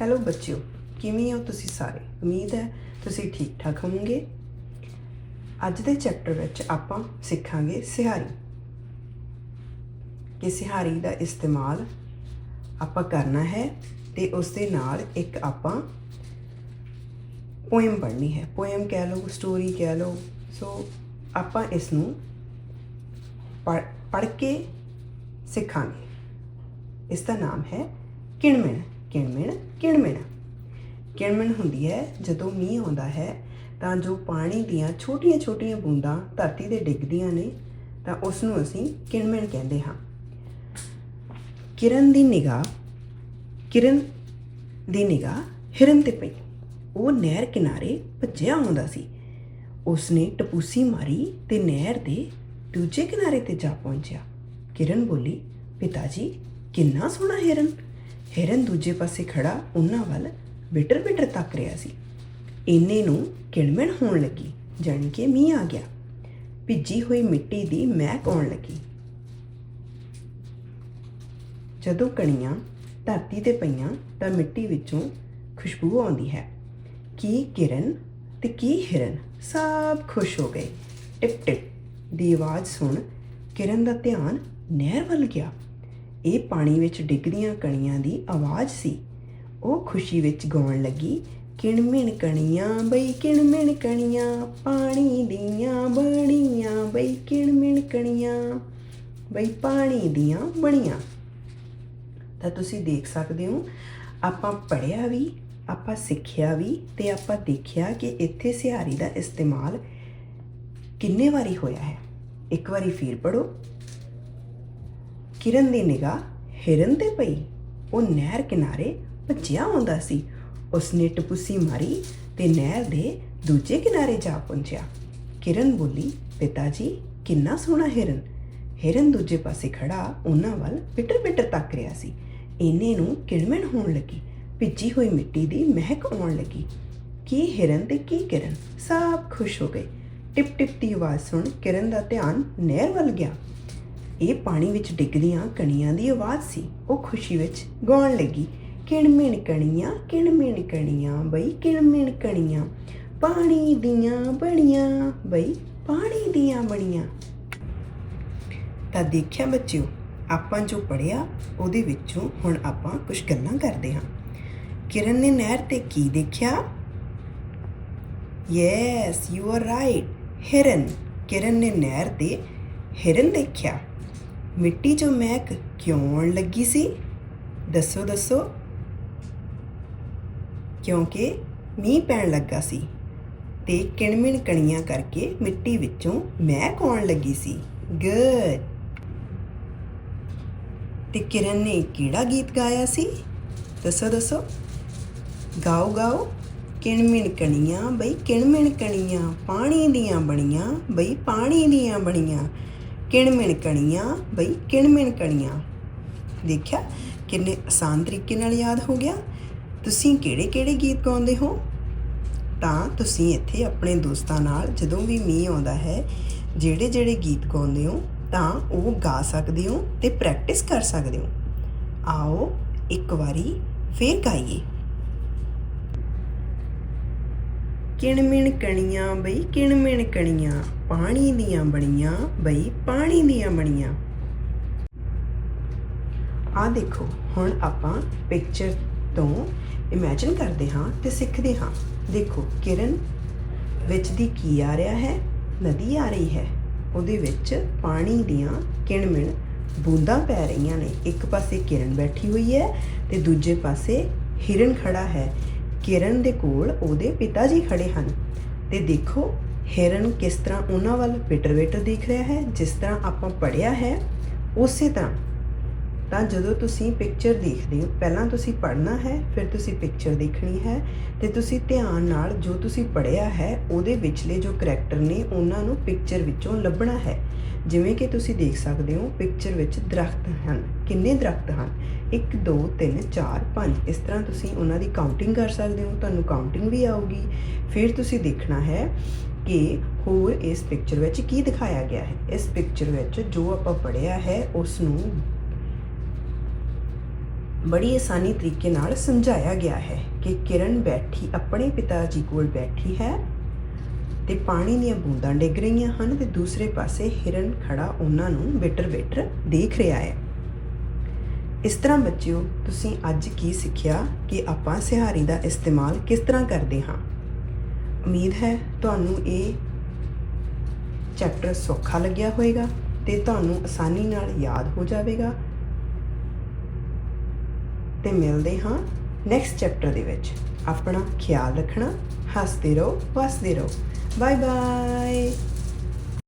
Hello ਬੱਚਿਓ, ਕਿਵੇਂ ਹੋ ਤੁਸੀਂ ਸਾਰੇ? ਉਮੀਦ ਹੈ ਤੁਸੀਂ ਠੀਕ ਠਾਕ ਹੋਵੋਗੇ। ਅੱਜ ਦੇ ਚੈਪਟਰ ਵਿੱਚ ਆਪਾਂ ਸਿੱਖਾਂਗੇ ਸਿਹਾਰੀ। ਕਿ ਸਿਹਾਰੀ ਦਾ ਇਸਤੇਮਾਲ ਆਪਾਂ ਕਰਨਾ ਹੈ ਤੇ ਉਸ ਦੇ ਨਾਲ ਇੱਕ ਆਪਾਂ ਪੋਇਮ ਪੜ੍ਹਨੀ ਹੈ। ਪੋਇਮ ਕਹਿ ਲਓ ਸਟੋਰੀ ਕਹਿ ਲਓ। ਸੋ ਆਪਾਂ ਇਸ ਨੂੰ ਪੜ੍ਹ ਕੇ ਸਿੱਖਾਂਗੇ। ਇਸ ਦਾ ਨਾਮ ਹੈ ਕਿਣਮਿਣ। ਕਿਣਮਿਣ ਕਿਣਮਿਣ। ਕਿਣਮਿਣ ਹੁੰਦੀ ਹੈ, ਜਦੋਂ ਮੀਂਹ ਆਉਂਦਾ ਹੈ, ਤਾਂ ਜੋ ਪਾਣੀ ਦੀਆਂ ਛੋਟੀਆਂ-ਛੋਟੀਆਂ ਬੂੰਦਾਂ ਧਰਤੀ ਤੇ ਡਿੱਗਦੀਆਂ ਨੇ, ਤਾਂ ਉਸ ਨੂੰ ਅਸੀਂ ਕਿਣਮਿਣ ਕਹਿੰਦੇ ਹਾਂ। ਕਿਰਨ ਦੀ ਨਿਗਾਹ, ਕਿਰਨ ਦੀ ਨਿਗਾਹ ਹਿਰਨ ਤੇ ਪਈ। ਉਹ ਨਹਿਰ ਕਿਨਾਰੇ ਭੱਜਿਆ ਆਉਂਦਾ ਸੀ। ਉਸਨੇ ਟਪੂਸੀ ਮਾਰੀ ਤੇ ਨਹਿਰ ਦੇ ਦੂਜੇ ਕਿਨਾਰੇ ਤੇ ਜਾ ਪਹੁੰਚਿਆ। ਕਿਰਨ ਬੋਲੀ, ਪਿਤਾ ਜੀ, ਕਿੰਨਾ ਸੋਹਣਾ ਹਿਰਨ। ਹਿਰਨ ਦੂਜੇ ਪਾਸੇ ਖੜਾ ਉਹਨਾਂ ਵੱਲ ਬਿਟਰ ਬਿਟਰ ਤੱਕ ਰਿਹਾ ਸੀ। ਇੰਨੇ ਨੂੰ ਕਿਣਮਿਣ ਹੋਣ ਲੱਗੀ, ਜਾਣੀ ਕਿ ਮੀਂਹ ਆ ਗਿਆ। ਭਿੱਜੀ ਹੋਈ ਮਿੱਟੀ ਦੀ ਮਹਿਕ ਆਉਣ ਲੱਗੀ। ਜਦੋਂ ਕਣੀਆਂ ਧਰਤੀ ਤੇ ਪਈਆਂ ਤਾਂ ਮਿੱਟੀ ਵਿੱਚੋਂ ਖੁਸ਼ਬੂ ਆਉਂਦੀ ਹੈ। ਕੀ ਕਿਰਨ ਤੇ ਕੀ ਹਿਰਨ ਸਭ ਖੁਸ਼ ਹੋ ਗਏ। ਟਿਪ ਟਿਪ ਦੀ ਆਵਾਜ਼ ਸੁਣ ਕਿਰਨ ਦਾ ਧਿਆਨ ਨਹਿਰ ਵੱਲ ਗਿਆ। ਇਹ ਪਾਣੀ ਵਿੱਚ ਡਿੱਗਦੀਆਂ ਕਣੀਆਂ ਦੀ ਆਵਾਜ਼ ਸੀ। ਉਹ ਖੁਸ਼ੀ ਵਿੱਚ ਗਾਉਣ ਲੱਗੀ, ਕਿਣਮਿਣ ਕਣੀਆਂ ਬਈ, ਕਿਣਮਿਣ ਕਣੀਆਂ, ਪਾਣੀ ਦੀਆਂ ਬਣੀਆਂ ਬਈ, ਕਿਣਮਿਣ ਕਣੀਆਂ ਬਈ, ਪਾਣੀ ਦੀਆਂ ਬਣੀਆਂ। ਤਾਂ ਤੁਸੀਂ ਦੇਖ ਸਕਦੇ ਹੋ, ਆਪਾਂ ਪੜਿਆ ਵੀ, ਆਪਾਂ ਸਿੱਖਿਆ ਵੀ ਤੇ ਆਪਾਂ ਦੇਖਿਆ ਕਿ ਇੱਥੇ ਸਿਹਾਰੀ ਦਾ ਇਸਤੇਮਾਲ ਕਿੰਨੇ ਵਾਰੀ ਹੋਇਆ ਹੈ। ਇੱਕ ਵਾਰੀ ਫੇਰ ਪੜੋ ਕਿਰਨ ਦੀ ਨਿਗਾਹ ਹਿਰਨ ਤੇ ਪਈ। ਉਹ ਨਹਿਰ ਕਿਨਾਰੇ ਭੱਜਿਆ ਆਉਂਦਾ ਸੀ। ਉਸਨੇ ਟਪੂਸੀ ਮਾਰੀ ਤੇ ਨਹਿਰ ਦੇ ਦੂਜੇ ਕਿਨਾਰੇ ਜਾ ਪਹੁੰਚਿਆ। ਕਿਰਨ ਬੋਲੀ, ਪਿਤਾ ਜੀ, ਕਿੰਨਾ ਸੋਹਣਾ ਹਿਰਨ। ਹਿਰਨ ਦੂਜੇ ਪਾਸੇ ਖੜਾ ਉਹਨਾਂ ਵੱਲ ਪਿੱਟਰ ਪਿੱਟਰ ਤੱਕ ਰਿਹਾ ਸੀ। ਇਹਨੇ ਨੂੰ ਕਿਣਮਿਣ ਹੋਣ ਲੱਗੀ। ਭਿੱਜੀ ਹੋਈ ਮਿੱਟੀ ਦੀ ਮਹਿਕ ਆਉਣ ਲੱਗੀ। ਕੀ ਹਿਰਨ ਤੇ ਕੀ ਕਿਰਨ? ਸਭ ਖੁਸ਼ ਹੋ ਗਏ। ਟਿਪ ਟਿਪ ਦੀ ਆਵਾਜ਼ ਸੁਣ ਕਿਰਨ ਦਾ ਧਿਆਨ ਨਹਿਰ ਵੱਲ ਗਿਆ। ਇਹ ਪਾਣੀ ਵਿੱਚ ਡਿੱਗਦੀਆਂ ਕਣੀਆਂ ਦੀ ਆਵਾਜ਼ ਸੀ। ਉਹ ਖੁਸ਼ੀ ਵਿੱਚ ਗਾਉਣ ਲੱਗੀ, ਕਿਣਮਿਣ ਕਣੀਆਂ ਕਿਣਮਿਣ ਕਣੀਆਂ, ਬਈ ਕਿਣਮਿਣ ਕਣੀਆਂ, ਪਾਣੀ ਦੀਆਂ ਬਣੀਆਂ, ਬਈ ਪਾਣੀ ਦੀਆਂ ਬਣੀਆਂ। ਤਾਂ ਦੇਖਿਆ ਬੱਚਿਓ, ਆਪਾਂ ਜੋ ਪੜਿਆ ਉਹਦੇ ਵਿੱਚੋਂ ਹੁਣ ਆਪਾਂ ਕੁਝ ਗੱਲਾਂ ਕਰਦੇ ਹਾਂ। ਕਿਰਨ ਨੇ ਨਹਿਰ ਤੇ ਕੀ ਦੇਖਿਆ? ਯੈਸ ਯੂ ਆਰ ਰਾਈਟ ਹਿਰਨ ਕਿਰਨ ਨੇ ਨਹਿਰ ਤੇ ਹਿਰਨ ਦੇਖਿਆ। ਮਿੱਟੀ ਚੋਂ ਮਹਿਕ ਕਿਉਂ ਆਉਣ ਲੱਗੀ ਸੀ? ਦੱਸੋ ਦੱਸੋ। ਕਿਉਂਕਿ ਮੀਂਹ ਪੈਣ ਲੱਗਾ ਸੀ ਤੇ ਕਿਣਮਿਣ ਕਣੀਆਂ ਕਰਕੇ ਮਿੱਟੀ ਵਿੱਚੋਂ ਮਹਿਕ ਆਉਣ ਲੱਗੀ ਸੀ। ਗੁੱਡ ਤੇ ਕਿਰਨ ਨੇ ਕਿਹੜਾ ਗੀਤ ਗਾਇਆ ਸੀ? ਦੱਸੋ ਦੱਸੋ। ਗਾਓ ਗਾਓ। ਕਿਣਮਿਣ ਕਣੀਆਂ ਬਈ, ਕਿਣਮਿਣ ਕਣੀਆਂ, ਪਾਣੀ ਦੀਆਂ ਬਣੀਆਂ ਬਈ, ਪਾਣੀ ਦੀਆਂ ਬਣੀਆਂ। ਕਿਣਮਿਣ ਕਣੀਆਂ, ਬਈ ਕਿਣਮਿਣ ਕਣੀਆਂ। ਦੇਖਿਆ, ਕਿੰਨੇ ਆਸਾਨ ਤਰੀਕੇ ਨਾਲ ਯਾਦ ਹੋ ਗਿਆ। ਤੁਸੀਂ ਕਿਹੜੇ-ਕਿਹੜੇ ਗੀਤ ਗਾਉਂਦੇ ਹੋ? ਤਾਂ ਤੁਸੀਂ ਇੱਥੇ ਆਪਣੇ ਦੋਸਤਾਂ ਨਾਲ ਜਦੋਂ ਵੀ ਮੀਂਹ ਆਉਂਦਾ ਹੈ ਜਿਹੜੇ-ਜਿਹੜੇ ਗੀਤ ਗਾਉਂਦੇ ਹੋ, ਤਾਂ ਉਹ ਗਾ ਸਕਦੇ ਹੋ ਤੇ ਪ੍ਰੈਕਟਿਸ ਕਰ ਸਕਦੇ ਹੋ। ਆਓ ਇੱਕ ਵਾਰੀ ਫੇਰ ਗਾਈਏ। ਕਿਣਮਿਣ ਕਣੀਆਂ ਬਈ ਕਿਣਮਿਣ ਕਣੀਆਂ, ਪਾਣੀ ਦੀਆਂ ਬਣੀਆਂ ਬਈ ਪਾਣੀ ਦੀਆਂ ਬਣੀਆਂ। ਆ ਦੇਖੋ, ਹੁਣ ਆਪਾਂ ਪਿਕਚਰ ਤੋਂ ਇਮੇਜਿਨ ਕਰਦੇ ਹਾਂ ਤੇ ਸਿੱਖਦੇ ਹਾਂ। ਦੇਖੋ, ਕਿਰਨ ਵਿੱਚ ਦੀ ਕੀ ਆ ਰਿਹਾ ਹੈ? ਨਦੀ ਆ ਰਹੀ ਹੈ। ਉਹਦੇ ਵਿੱਚ ਪਾਣੀ ਦੀਆਂ ਕਿਣਮਿਣ ਬੂੰਦਾਂ ਪੈ ਰਹੀਆਂ ਨੇ। ਇੱਕ ਪਾਸੇ ਕਿਰਨ ਬੈਠੀ ਹੋਈ ਹੈ ਤੇ ਦੂਜੇ ਪਾਸੇ ਹਿਰਨ ਖੜਾ ਹੈ। ਕਿਰਨ ਦੇ ਕੋਲ ਉਹਦੇ ਪਿਤਾ ਜੀ ਖੜੇ ਹਨ। ਤੇ ਦੇਖੋ, ਹਿਰਨ ਕਿਸ ਤਰ੍ਹਾਂ ਉਹਨਾਂ ਵੱਲ ਬਿਟਰ ਬਿਟਰ ਦੇਖ ਰਿਹਾ ਹੈ, ਜਿਸ ਤਰ੍ਹਾਂ ਆਪਾਂ ਪੜਿਆ ਹੈ, ਉਸੇ ਤਰ੍ਹਾਂ। ਤਾਂ ਜਦੋਂ ਤੁਸੀਂ ਪਿਕਚਰ ਦੇਖਦੇ ਹੋ, ਪਹਿਲਾਂ ਤੁਸੀਂ ਪੜ੍ਹਨਾ ਹੈ, ਫਿਰ ਤੁਸੀਂ ਪਿਕਚਰ ਦੇਖਣੀ ਹੈ, ਤੇ ਤੁਸੀਂ ਧਿਆਨ ਨਾਲ ਜੋ ਤੁਸੀਂ ਪੜ੍ਹਿਆ ਹੈ, ਉਹਦੇ ਵਿਚਲੇ ਜੋ ਕਰੈਕਟਰ ਨੇ, ਉਹਨਾਂ ਨੂੰ ਪਿਕਚਰ ਵਿੱਚੋਂ ਲੱਭਣਾ ਹੈ। ਜਿਵੇਂ ਕਿ ਤੁਸੀਂ ਦੇਖ ਸਕਦੇ ਹੋ ਪਿਕਚਰ ਵਿੱਚ ਦਰਖਤ ਹਨ। ਕਿੰਨੇ ਦਰਖਤ ਹਨ? 1 2 3 4 5 ਇਸ ਤਰ੍ਹਾਂ ਤੁਸੀਂ ਉਹਨਾਂ ਦੀ ਕਾਊਂਟਿੰਗ ਕਰ ਸਕਦੇ ਹੋ, ਤੁਹਾਨੂੰ ਕਾਊਂਟਿੰਗ ਵੀ ਆਊਗੀ। ਫਿਰ ਤੁਸੀਂ ਦੇਖਣਾ ਹੈ ਕਿ ਹੋਰ ਇਸ ਪਿਕਚਰ ਵਿੱਚ ਕੀ ਦਿਖਾਇਆ ਗਿਆ ਹੈ। ਇਸ ਪਿਕਚਰ ਵਿੱਚ ਜੋ ਆਪਾਂ ਪੜ੍ਹਿਆ ਹੈ ਉਸ ਨੂੰ ਬੜੀ ਆਸਾਨੀ ਤਰੀਕੇ ਨਾਲ ਸਮਝਾਇਆ ਗਿਆ ਹੈ ਕਿ ਕਿਰਨ ਬੈਠੀ, ਆਪਣੇ ਪਿਤਾ ਜੀ ਕੋਲ ਬੈਠੀ ਹੈ ਤੇ ਪਾਣੀ ਦੀਆਂ ਬੂੰਦਾਂ ਡਿੱਗ ਰਹੀਆਂ ਹਨ ਤੇ ਦੂਸਰੇ ਪਾਸੇ ਹਿਰਨ ਖੜਾ ਉਹਨਾਂ ਨੂੰ ਬਿਟਰ-ਬਿਟਰ ਦੇਖ ਰਿਹਾ ਹੈ। ਇਸ ਤਰ੍ਹਾਂ ਬੱਚਿਓ, ਤੁਸੀਂ ਅੱਜ ਕੀ ਸਿੱਖਿਆ ਕਿ ਆਪਾਂ ਸਿਹਾਰੀ ਦਾ ਇਸਤੇਮਾਲ ਕਿਸ ਤਰ੍ਹਾਂ ਕਰਦੇ ਹਾਂ? ਉਮੀਦ ਹੈ ਤੁਹਾਨੂੰ ਇਹ ਚੈਪਟਰ ਸੌਖਾ ਲੱਗਿਆ ਹੋਵੇਗਾ ਤੇ ਤੁਹਾਨੂੰ ਆਸਾਨੀ ਨਾਲ ਯਾਦ ਹੋ ਜਾਵੇਗਾ। ਤੇ ਮਿਲਦੇ ਹਾਂ ਨੈਕਸਟ ਚੈਪਟਰ ਦੇ ਵਿੱਚ। ਆਪਣਾ ਖਿਆਲ ਰੱਖਣਾ, ਹੱਸਦੇ ਰਹੋ, ਵਸਦੇ ਰਹੋ। Bye bye